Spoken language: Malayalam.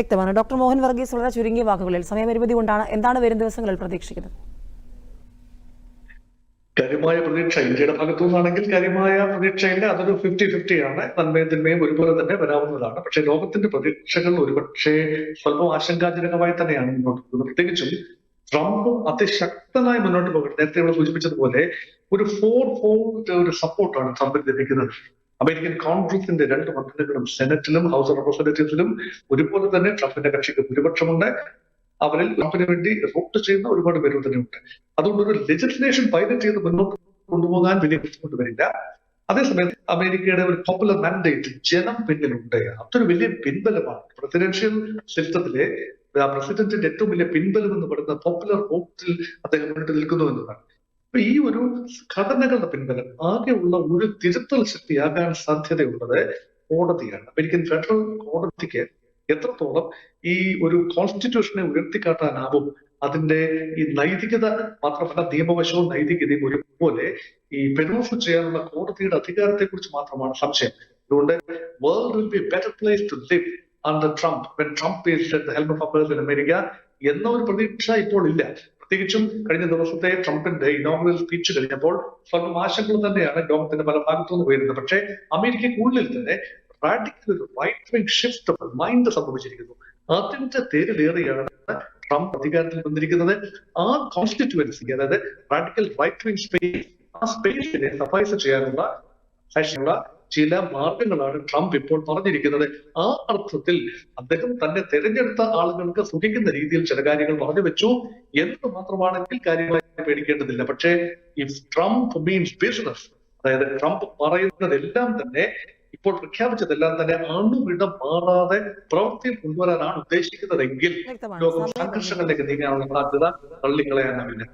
വ്യക്തമാണ്. ഡോക്ടർ മോഹൻ വർഗീസ് വളരെ ചുരുങ്ങിയ വാക്കുകളിൽ സമയപരിമിതി കൊണ്ടാണ് എന്താണ് വരും ദിവസങ്ങളിൽ പ്രതീക്ഷിക്കുന്നത്? കാര്യമായ പ്രതീക്ഷ ഇന്ത്യയുടെ ഭാഗത്തു നിന്നാണെങ്കിൽ കാര്യമായ പ്രതീക്ഷയില്ല അതൊരു ഫിഫ്റ്റി ഫിഫ്റ്റി ആണ്. നന്മയും തിന്മയും ഒരുപോലെ തന്നെ വരാവുന്നതാണ്. പക്ഷേ ലോകത്തിന്റെ പ്രതീക്ഷകൾ ഒരുപക്ഷെ സ്വല്പം ആശങ്കാജനകമായി തന്നെയാണ് മുന്നോട്ട് പോകുന്നത്. പ്രത്യേകിച്ചും ട്രംപ് അതിശക്തമായി മുന്നോട്ട് പോകട്ടെ. നേരത്തെ നമ്മൾ സൂചിപ്പിച്ചതുപോലെ ഒരു ഫോർ ഫോൾഡ് ഒരു സപ്പോർട്ടാണ് ട്രംപിന് ലഭിക്കുന്നത്. അമേരിക്കൻ കോൺഗ്രസിന്റെ രണ്ട് മണ്ഡലങ്ങളും സെനറ്റിലും ഹൗസ് ഓഫ് റെപ്രസെന്റേറ്റീവ്സിലും ഒരുപോലെ തന്നെ ട്രംപിന്റെ കക്ഷിക്ക് ഭൂരിപക്ഷമുണ്ട്. അവരിൽ ട്രംപിന് വേണ്ടി വോട്ട് ചെയ്യുന്ന ഒരുപാട് പേരും തന്നെ ഉണ്ട് അതുകൊണ്ട് ഒരു ലെജിസ്ലേഷൻ പൈലറ്റ് ചെയ്ത് മുന്നോട്ട് കൊണ്ടുപോകാൻ വലിയ ബുദ്ധിമുട്ട് വരില്ല. അതേസമയം അമേരിക്കയുടെ ഒരു പോപ്പുലർ മാൻഡേറ്റ് ജനം പിന്നിലുണ്ട്. അതൊരു വലിയ പിൻബലമാണ്. പ്രസിഡൻഷ്യൽ സിസ്റ്റത്തിലെ പ്രസിഡന്റിന്റെ ഏറ്റവും വലിയ പിൻബലം എന്ന് പറയുന്ന പോപ്പുലർ വോട്ടിൽ അദ്ദേഹം മുന്നിട്ട് നിൽക്കുന്നു എന്നതാണ്. അപ്പൊ ഈ ഒരു ഘടനകളുടെ പിൻബലം ആകെയുള്ള ഒരു തിരുത്തൽ ശക്തിയാകാൻ സാധ്യതയുള്ളത് കോടതിയാണ്. അമേരിക്കൻ ഫെഡറൽ കോടതിക്ക് എത്രത്തോളം ഈ ഒരു കോൺസ്റ്റിറ്റ്യൂഷനെ ഉയർത്തിക്കാട്ടാനാവും അതിന്റെ ഈ നൈതികത മാത്രമല്ല നിയമവശവും നൈതികതയും ഒരുപോലെ ഈ പെനോഫ് ചെയ്യാനുള്ള കോടതിയുടെ അധികാരത്തെ കുറിച്ച് മാത്രമാണ് സംശയം. അതുകൊണ്ട് world will be better place to live under Trump Trump in America എന്ന ഒരു പ്രതീക്ഷ ഇപ്പോൾ ഇല്ല. പ്രത്യേകിച്ചും കഴിഞ്ഞ ദിവസത്തെ ട്രംപിന്റെ ഇനോമിനൽ സ്പീച്ച് കഴിഞ്ഞപ്പോൾ സ്വന്തം ആശങ്കകൾ തന്നെയാണ് ലോകത്തിന്റെ പല ഭാഗത്തു നിന്ന് ഉയരുന്നത്. പക്ഷേ അമേരിക്കയ്ക്കുള്ളിൽ തന്നെ radical right wing shift mind സംഭവിച്ചിരിക്കുന്നു. അതിന്റെ തേരിലേറിയാണ് ട്രംപ് അധികാരത്തിൽ വന്നിരിക്കുന്നത്. ആ കോൺസ്റ്റിറ്റ്യുവൻസി അതായത് റാഡിക്കൽ റൈറ്റ് വിങ് സ്പേസ് ആ സ്പേസിനെ സഫൈസ് ചെയ്യാനുള്ള ചില മാർഗങ്ങളാണ് ട്രംപ് ഇപ്പോൾ പറഞ്ഞിരിക്കുന്നത്. ആ അർത്ഥത്തിൽ അദ്ദേഹം തന്നെ തെരഞ്ഞെടുത്ത ആളുകൾക്ക് സുഖിക്കുന്ന രീതിയിൽ ചില കാര്യങ്ങൾ പറഞ്ഞു വെച്ചു എന്ന് മാത്രമാണെങ്കിൽ കാര്യമായി പേടിക്കേണ്ടതില്ല. പക്ഷേ ഇഫ് ട്രംപ് മീൻസ് ബിസിനസ് അതായത് ട്രംപ് പറയുന്നതെല്ലാം തന്നെ ഇപ്പോൾ പ്രഖ്യാപിച്ചതെല്ലാം തന്നെ അണുവിടം മാറാതെ പ്രവൃത്തിയിൽ കൊണ്ടുവരാനാണ് ഉദ്ദേശിക്കുന്നതെങ്കിൽ ലോകം സംഘർഷങ്ങളിലേക്ക് നീങ്ങാനുള്ള സാധ്യത തള്ളിക്കളയാനാവില്ല.